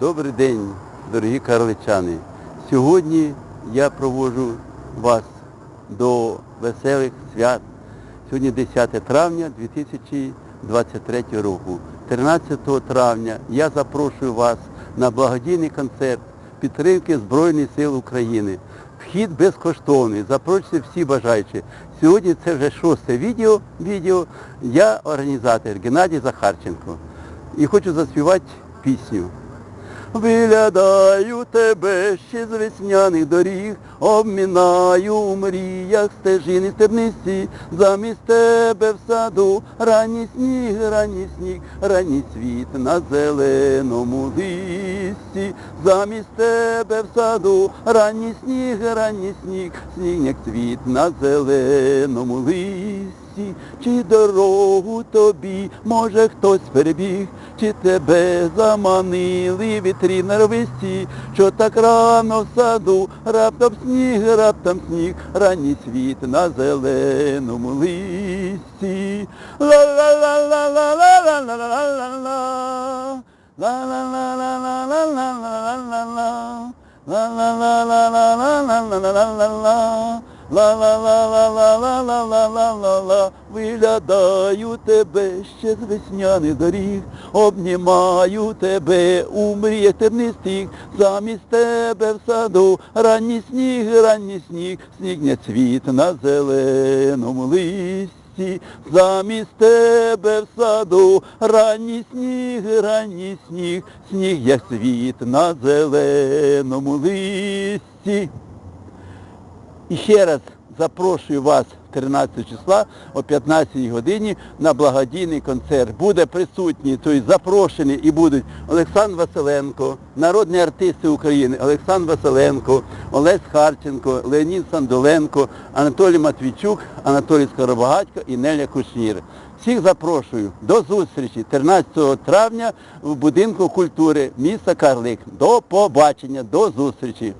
Добрий день, дорогі карличани. Сьогодні я проводжу вас до веселих свят. Сьогодні 10 травня 2023 року. 13 травня я запрошую вас на благодійний концерт підтримки Збройних сил України. Вхід безкоштовний, запрошуйте всі бажаючі. Сьогодні це вже шосте відео. відео. Я організатор Геннадій Захарченко. І хочу заспівати пісню. Виглядаю тебе ще з весняних доріг, обмінаю у мріях стежини стебниці, замість тебе в саду, ранній сніг, ранній сніг, ранній світ на зеленому листі, замість тебе в саду, ранній сніг, ранній сніг, сніг як цвіт на зеленому листі. Чи дорогу тобі, може хтось перебіг, чи тебе заманили вітрі нарвисті, що так рано в саду, раптом сніг, раптом сніг, ранній світ на зеленому листі. Ла-ла-ла-ла-ла-ла-ла-ла-ла-ла. Ла-ла-ла-ла-ла-ла-ла-ла-ла. Ла-ла-ла-ла-ла-ла-ла-ла-ла. Ла-ла-ла-ла-ла-ла-ла-ла-ла-ла, виглядаю тебе ще з весняних доріг, обнімаю тебе у мріях тернистих, замість тебе в саду, ранній сніг, ранній сніг, сніг не цвіт на зеленому листі, замість тебе в саду, ранній сніг, ранній сніг, сніг як цвіт на зеленому листі. І ще раз запрошую вас 13 числа о 15 годині на благодійний концерт. Буде присутні, тобто запрошені і будуть Олександр Василенко, народні артисти України, Олександр Василенко, Олесь Харченко, Леонід Сандоленко, Анатолій Матвійчук, Анатолій Скоробагатько і Неля Кушнір. Всіх запрошую до зустрічі 13 травня в будинку культури міста Карлик. До побачення, до зустрічі.